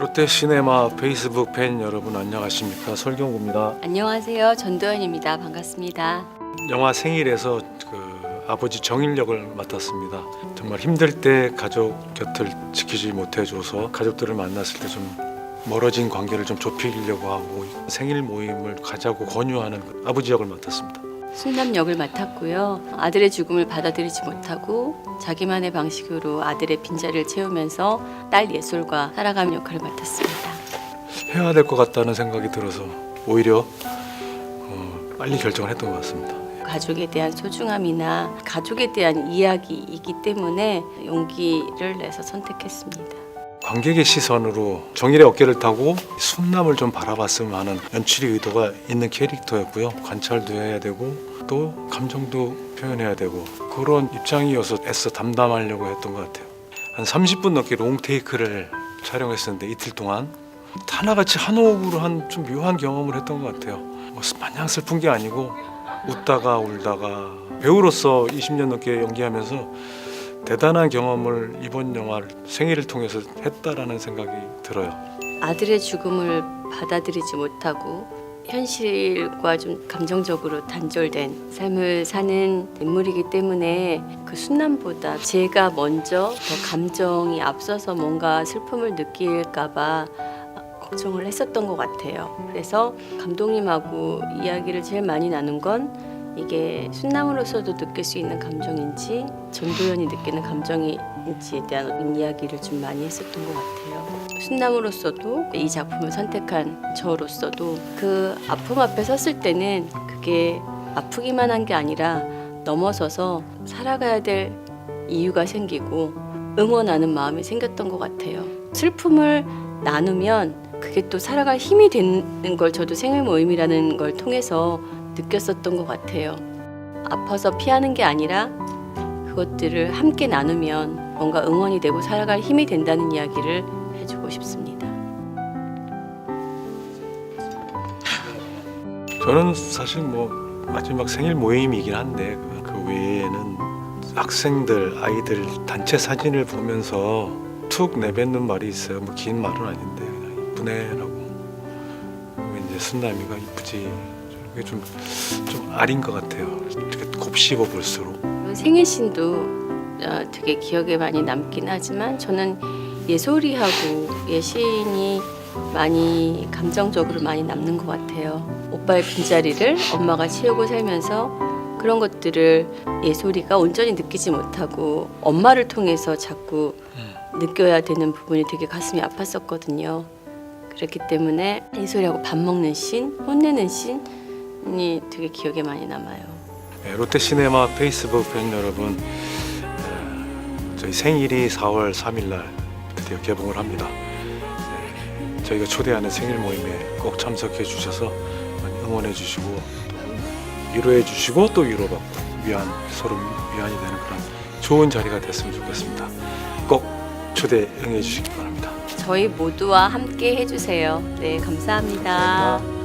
롯데 시네마 페이스북 팬 여러분 안녕하십니까 설경구입니다. 안녕하세요. 전도연입니다. 반갑습니다. 영화 생일에서 그 아버지 정일 역을 맡았습니다. 정말 힘들 때 가족 곁을 지키지 못해줘서 가족들을 만났을 때 좀 멀어진 관계를 좀 좁히려고 하고 생일 모임을 가자고 권유하는 그 아버지 역을 맡았습니다. 순남 역을 맡았고요. 아들의 죽음을 받아들이지 못하고 자기만의 방식으로 아들의 빈자리를 채우면서 딸 예솔과 살아가는 역할을 맡았습니다. 해야 될 것 같다는 생각이 들어서 오히려 어, 빨리 결정을 했던 것 같습니다. 가족에 대한 소중함이나 가족에 대한 이야기이기 때문에 용기를 내서 선택했습니다. 관객의 시선으로 정일의 어깨를 타고 순남을 좀 바라봤으면 하는 연출의 의도가 있는 캐릭터였고요. 관찰도 해야 되고 또 감정도 표현해야 되고 그런 입장이어서 애써 담담하려고 했던 것 같아요. 한 30분 넘게 롱테이크를 촬영했었는데 이틀 동안 하나같이 한 호흡으로 한 좀 묘한 경험을 했던 것 같아요. 뭐 마냥 슬픈 게 아니고 웃다가 울다가 배우로서 20년 넘게 연기하면서 대단한 경험을 이번 영화를 생일을 통해서 했다라는 생각이 들어요. 아들의 죽음을 받아들이지 못하고 현실과 좀 감정적으로 단절된 삶을 사는 인물이기 때문에 그 순남보다 제가 먼저 더 감정이 앞서서 뭔가 슬픔을 느낄까봐 걱정을 했었던 것 같아요. 그래서 감독님하고 이야기를 제일 많이 나눈 건 이게 순남으로서도 느낄 수 있는 감정인지 전도연이 느끼는 감정인지에 대한 이야기를 좀 많이 했었던 것 같아요. 순남으로서도 이 작품을 선택한 저로서도 그 아픔 앞에 섰을 때는 그게 아프기만 한 게 아니라 넘어서서 살아가야 될 이유가 생기고 응원하는 마음이 생겼던 것 같아요. 슬픔을 나누면 그게 또 살아갈 힘이 되는 걸 저도 생일 모임이라는 걸 통해서 느꼈었던 것 같아요. 아파서 피하는 게 아니라 그것들을 함께 나누면 뭔가 응원이 되고 살아갈 힘이 된다는 이야기를 해주고 싶습니다. 저는 사실 뭐 마지막 생일 모임이긴 한데 그- 그 외에는 학생들 아이들 단체 사진을 보면서 툭 내뱉는 말이 있어요. 뭐 긴 말은 아닌데 이쁘네라고. 그러면 이제 순남이가 이쁘지. 그게 좀 좀 아린 것 같아요. 이렇게 곱씹어 볼수록. 생일신도 어, 되게 기억에 많이 남긴 하지만 저는 예솔이하고 예신이 많이 감정적으로 많이 남는 것 같아요. 오빠의 빈자리를 엄마가 채우고 살면서 그런 것들을 예솔이가 온전히 느끼지 못하고 엄마를 통해서 자꾸 느껴야 되는 부분이 되게 가슴이 아팠었거든요. 그렇기 때문에 예솔이하고 밥 먹는 씬, 혼내는 씬 이 되게 기억에 많이 남아요. 네, 롯데 시네마 페이스북 팬 여러분, 에, 저희 생일이 4월 3일 날 드디어 개봉을 합니다. 네, 저희가 초대하는 생일 모임에 꼭 참석해 주셔서 많이 응원해 주시고 또 위로해 주시고 또 위로받고 위안 서로 위안이 되는 그런 좋은 자리가 됐으면 좋겠습니다. 꼭 초대 응해 주시기 바랍니다. 저희 모두와 함께 해주세요. 네, 감사합니다. 감사합니다.